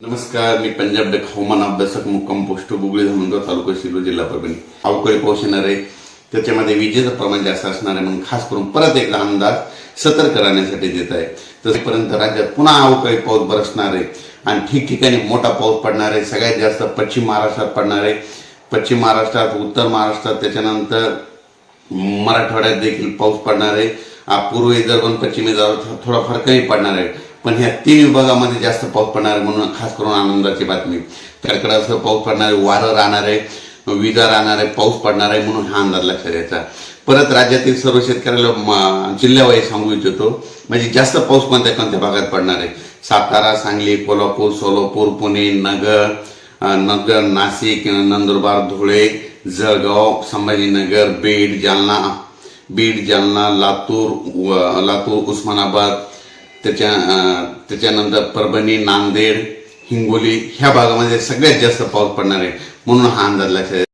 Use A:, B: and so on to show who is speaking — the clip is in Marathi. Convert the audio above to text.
A: नमस्कार मी पंजाब डेक हवामान अभ्यासक मुक्काम पोस्ट गुगळी धामणगाव तालुका शिरूर जिल्हा परभणी. अवकाळी पाऊस येणार आहे? त्याच्यामध्ये विजेचं प्रमाण जास्त असणार आहे म्हणून खास करून परत एकदा अंदाज सतर्क राहण्यासाठी देत आहे. तसेपर्यंत राज्यात पुन्हा अवकाळी पाऊस बरसणार आहे. आणि ठिकठिकाणी मोठा पाऊस पडणार आहे. सगळ्यात जास्त पश्चिम महाराष्ट्रात पडणार आहे. पश्चिम महाराष्ट्रात उत्तर महाराष्ट्रात त्याच्यानंतर मराठवाड्यात देखील पाऊस पडणार आहे. पूर्व विदर्भ पश्चिम विदर्भात थोडाफार कमी पडणार आहे. पण ह्या तीन विभागामध्ये जास्त पाऊस पडणार आहे म्हणून खास करून आनंदाची बातमी. त्याकडे असं पाऊस पडणार आहे वारं राहणार आहे विजा राहणार आहे पाऊस पडणार आहे म्हणून हा अंदाज लक्षात घ्यायचा परत राज्यातील सर्व शेतकऱ्याला जिल्ह्यावाई सांगू इच्छितो म्हणजे जास्त पाऊस कोणत्या कोणत्या भागात पडणार आहे? सातारा सांगली कोल्हापूर सोलापूर पुणे नगर नगर नाशिक नंदुरबार धुळे जळगाव संभाजीनगर बीड जालना. बीड जालना लातूर लातूर उस्मानाबाद त्याच्या अ, त्याच्यानंतर परभणी नांदेड हिंगोली ह्या भागामध्ये सगळ्यात जास्त पाऊस पडणार आहे. म्हणून हा अंदाज लक्षात